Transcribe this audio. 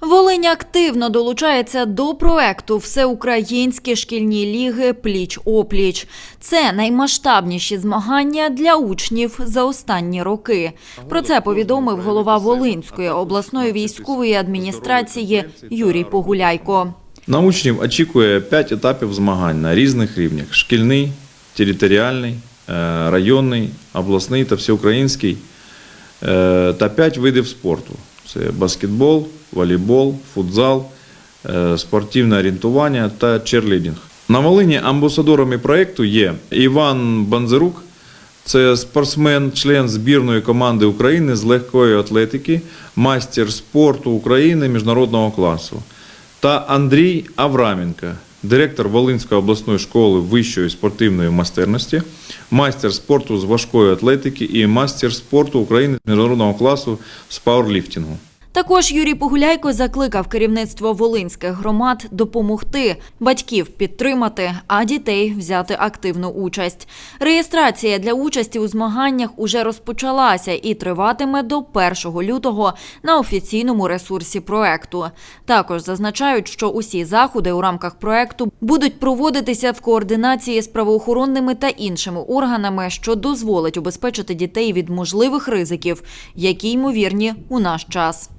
Волинь активно долучається до проекту Всеукраїнські шкільні ліги Пліч опліч. Це наймасштабніші змагання для учнів за останні роки. Про це повідомив голова Волинської обласної військової адміністрації Юрій Погуляйко. На учнів очікує 5 етапів змагань на різних рівнях: шкільний, територіальний, е, районний, обласний та всеукраїнський е, та 5 видів спорту: це баскетбол, волейбол, футзал, е, спортивне орієнтування та черлідінг. На Волині амбасадорами проєкту є Іван Банзерук, це спортсмен, член збірної команди України з легкої атлетики, майстер спорту України міжнародного класу. Та Андрій Авраменко, директор Волинської обласної школи вищої спортивної майстерності, майстер спорту з важкої атлетики і майстер спорту України міжнародного класу з пауерліфтингу. Також Юрій Погуляйко закликав керівництво волинських громад допомогти батьків підтримати, а дітей взяти активну участь. Реєстрація для участі у змаганнях уже розпочалася і триватиме до 1 лютого на офіційному ресурсі проекту. Також зазначають, що усі заходи у рамках проекту будуть проводитися в координації з правоохоронними та іншими органами, що дозволить убезпечити дітей від можливих ризиків, які ймовірні у наш час.